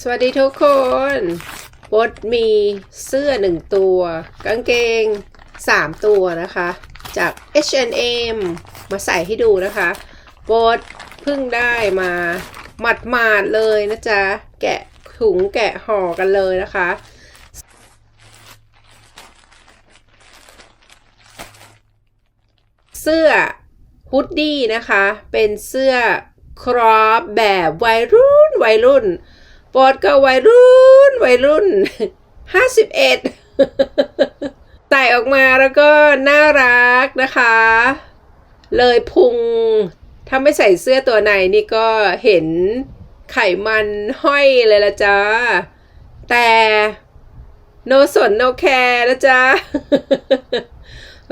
สวัสดีทุกคนบดมีเสื้อหนึ่งตัว กางเกงสามตัวนะคะ จาก H&M มาใส่ให้ดูนะคะบดเพิ่งได้มาหมัดหมาดเลยนะจ๊ะ แกะถุงแกะห่อกันเลยนะคะเสื้อฮุดดี้นะคะ เป็นเสื้อครอปแบบวัยรุ่นวัยรุ่น ปอดก็วัยรุ่นวัยรุ่นห้าสิบเอ็ดใส่ออกมาแล้วก็น่ารักนะคะ เลยพุง ถ้าไม่ใส่เสื้อตัวไหนนี่ก็เห็นไขมันห้อยเลยละจ้า แต่โนสนโนแคร์นะจ๊ะ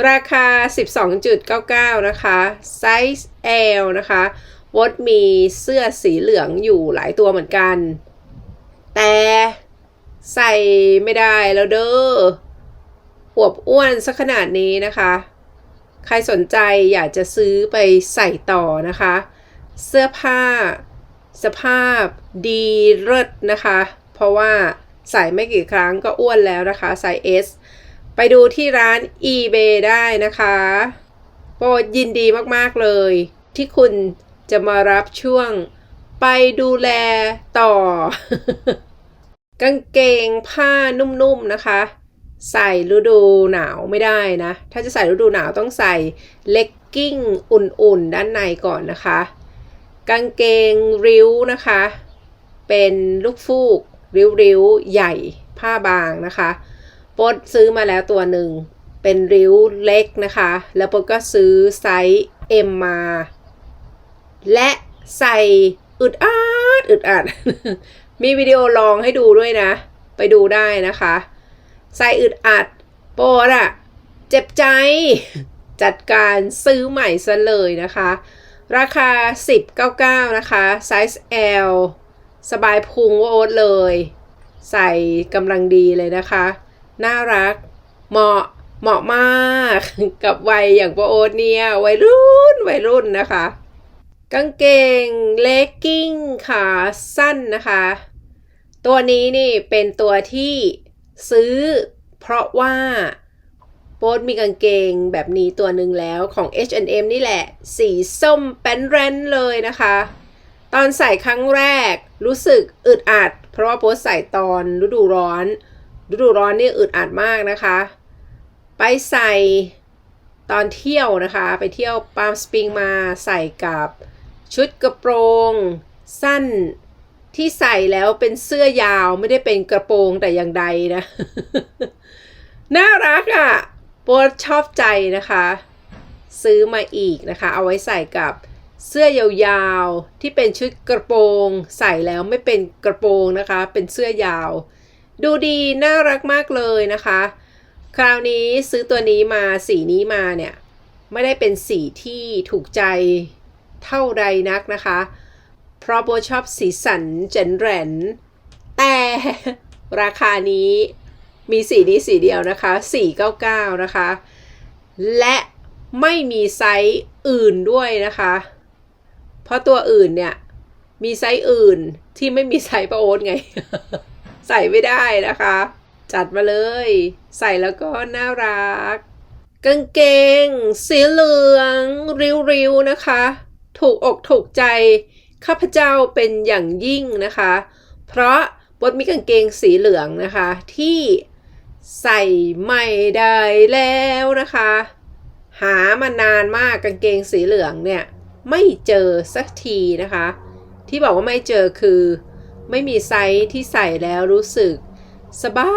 ราคา 12.99 นะคะ ไซส์ L นะคะวดมีเสื้อสีเหลืองอยู่หลายตัวเหมือนกัน แต่ใส่ไม่ได้แล้วเด้ออวบอ้วนสักขนาดนี้นะคะ ใครสนใจอยากจะซื้อไปใส่ต่อนะคะ เสื้อผ้า สภาพดีเลิศนะคะ เพราะว่าใส่ไม่กี่ครั้งก็อ้วนแล้วนะคะไซส์ S ไปดูที่ร้าน eBay ได้นะคะ โปรดยินดีมาก ๆ เลย ที่คุณจะมารับช่วง ไปดูแลต่อ กางเกงผ้านุ่มๆนะคะ ใส่ฤดูหนาวไม่ได้นะ ถ้าจะใส่ฤดูหนาวต้องใส่เลกกิ้งอุ่นๆ ด้านในก่อนนะคะ กางเกงริ้วนะคะ เป็นลูกฟูก ริ้วๆ ใหญ่ผ้าบางนะคะปดซื้อมาแล้วตัวหนึ่ง เป็นริ้วเล็กนะคะ แล้วปดก็ซื้อไซส์ M มา และใส่ อึดอัดอึดอัด มีวิดีโอลองให้ดูด้วยนะ ไปดูได้นะคะ ใส่อึดอัด โปดอะเจ็บใจ จัดการซื้อใหม่ซะเลยนะคะ ราคา 10.99 นะคะไซส์ L สบายพุงโอ๊ตเลย ใส่กำลังดีเลยนะคะ น่ารัก เหมาะเหมาะมากกับวัยอย่างพ่อโอ๊ตเนี่ย วัยรุ่นวัยรุ่นนะคะ กางเกงเลกกิ้งขาสั้นนะคะ ตัวนี้นี่เป็นตัวที่ซื้อเพราะว่าโป๊ตมีกางเกงแบบนี้ตัวหนึ่งแล้วของ H&M นี่แหละ สีส้มแป้นแรนเลยนะคะ ตอนใส่ครั้งแรกรู้สึกอึดอัด เพราะว่าโป๊ตใส่ตอนฤดูร้อน ฤดูร้อนนี่อึดอัดมากนะคะ ไปใส่ตอนเที่ยวนะคะ ไปเที่ยวปาล์มสปริงมาใส่กับ ชุดกระโปรง สั้นที่ใส่แล้วเป็นเสื้อยาวไม่ได้เป็นกระโปรงแต่อย่างใดนะ น่ารักอะ่ะโปรดชอบใจนะคะ ซื้อมาอีกนะคะ เอาไว้ใส่กับเสื้อยาวๆที่เป็นชุดกระโปรง ใส่แล้วไม่เป็นกระโปรงนะคะ เป็นเสื้อยาว ดูดีน่ารักมากเลยนะคะ คราวนี้ซื้อตัวนี้มาสีนี้มาเนี่ย ไม่ได้เป็นสีที่ถูกใจ เท่าใดนักนะคะ เพราะโบชอบสีสันเจนแรนแต่ราคานี้มีสีนี้สีเดียวนะคะ 499 นะคะ และไม่มีไซส์อื่นด้วยนะคะ เพราะตัวอื่นเนี่ย มีไซส์อื่นที่ไม่มีไซส์ประโอ๊ตไง ใส่ไม่ได้นะคะ จัดมาเลย ใส่แล้วก็น่ารักกางเกง สีเหลือง ริ้วๆนะคะ ถูกอกถูกใจข้าพเจ้าเป็นอย่างยิ่งนะคะ เพราะบดมีกางเกงสีเหลืองนะคะ ที่ใส่ไม่ได้แล้วนะคะ หามานานมากกางเกงสีเหลืองเนี่ย ไม่เจอสักทีนะคะ ที่บอกว่าไม่เจอคือ ไม่มีไซส์ที่ใส่แล้วรู้สึก สบา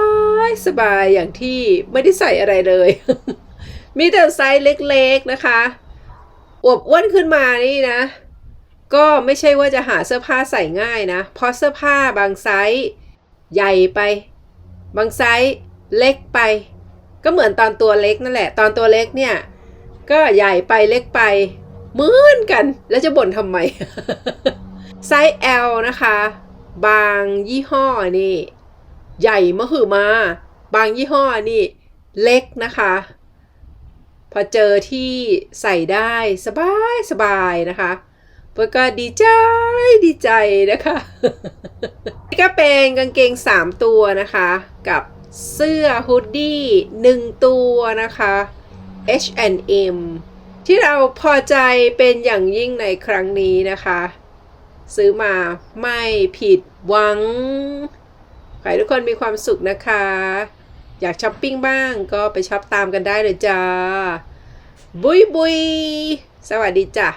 ยสบายอย่างที่ไม่ได้ใส่อะไรเลย มีแต่ไซส์เล็กๆนะคะ อวบอ้วนขึ้นมานี่นะ ก็ไม่ใช่ว่าจะหาเสื้อผ้าใส่ง่ายนะ เพราะเสื้อผ้าบางไซส์ใหญ่ไป บางไซส์เล็กไป ก็เหมือนตอนตัวเล็กนั่นแหละ ตอนตัวเล็กเนี่ย ก็ใหญ่ไปเล็กไปเหมือนกัน แล้วจะบ่นทำไม ไซส์ L นะคะ บางยี่ห้อนี่ ใหญ่มหึมา บางยี่ห้อนี่ เล็กนะคะ พอเจอที่ใส่ได้สบายสบายนะคะปอก็ดีใจดีใจนะคะนี่ก็เป็นกางเกง 3 ตัวนะคะ กับเสื้อฮูดดี้1ตัวนะคะ H&M ที่เราพอใจเป็นอย่างยิ่งในครั้งนี้นะคะ ซื้อมาไม่ผิดหวัง ขอให้ทุกคนมีความสุขนะคะ อยากช้อปปิ้งบ้างก็ไปช้อปตามกันได้เลยจ้า บุยบุย สวัสดีจ้ะ